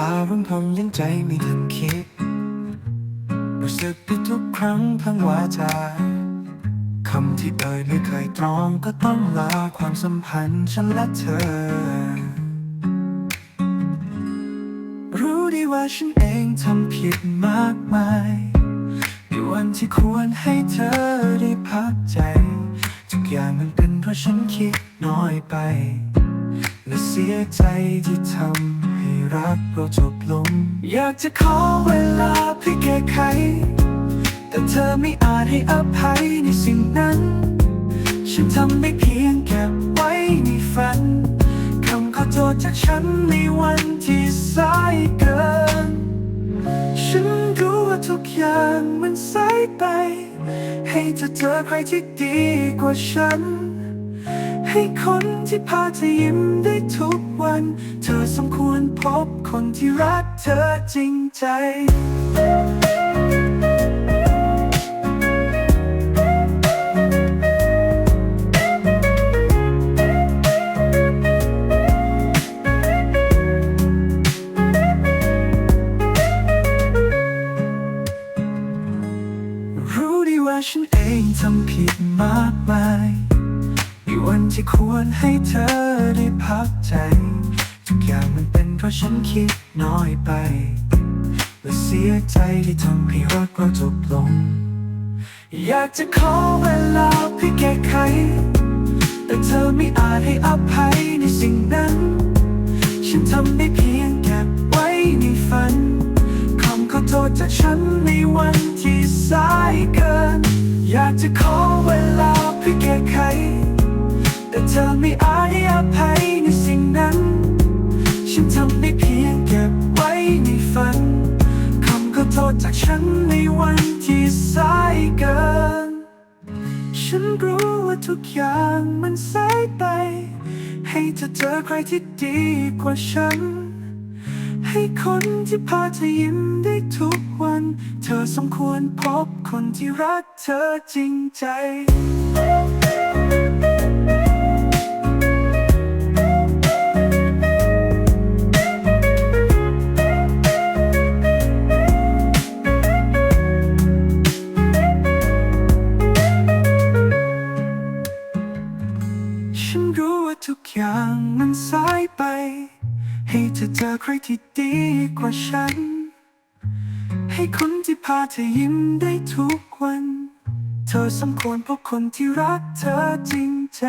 อารมณ์ผมยังใจไม่ทันคิด รู้สึกได้ทุกครั้งทั้งวาจาคำที่เอ่ยไม่เคยตรองก็ต้องลาความสัมพันธ์ฉันและเธอ รู้ดีว่าฉันเองทำผิดมากมายในวันที่ควรให้เธอได้พักใจ ทุกอย่างมันเป็นเพราะฉันคิดน้อยไป และเสียใจที่ทำ รักเราจบลง อยากจะขอเวลาเพื่อแก้ไข แต่เธอไม่อาจให้อภัยในสิ่งนั้น ฉันทำได้เพียงเก็บไว้ในฝันคำขอโทษจากฉันในวันที่สายเกิน ฉันรู้ว่าทุกอย่างมันสายไป ให้เธอเจอใครที่ดีกว่าฉันให้คนที่พาเธอยิ้มได้ทุกวัน เธอสมควร พบคนที่รักเธอจริงใจรู้ดีว่าฉันเองทำผิดมากมายในวันที่ควรให้เธอได้พักใจ เพราะฉันคิดน้อยไปและเสียใจที่ทำให้รักเราจบลง อยากจะขอเวลาเพื่อแก้ไข แต่เธอไม่อาจให้อภัยในสิ่งนั้น ฉันทำได้เพียงเก็บไว้ในฝันคำขอโทษจากฉันในวันที่สายเกิน อยากจะขอเวลาเพื่อแก้ไข แต่เธอไม่อาจให้อภัย ในวันที่สายเกิน ฉันรู้ว่าทุกอย่างมันสายไป ให้เธอเจอใครที่ดีกว่าฉัน ให้คนที่พาเธอยิ้มได้ทุกวัน เธอสมควรพบคนที่รักเธอจริงใจ ฉันรู้ว่าทุกอย่างมันสายไป ให้เธอเจอใครที่ดีกว่าฉัน ให้คนที่พาเธอยิ้มได้ทุกวัน เธอสมควรพบคนที่รักเธอจริงใจ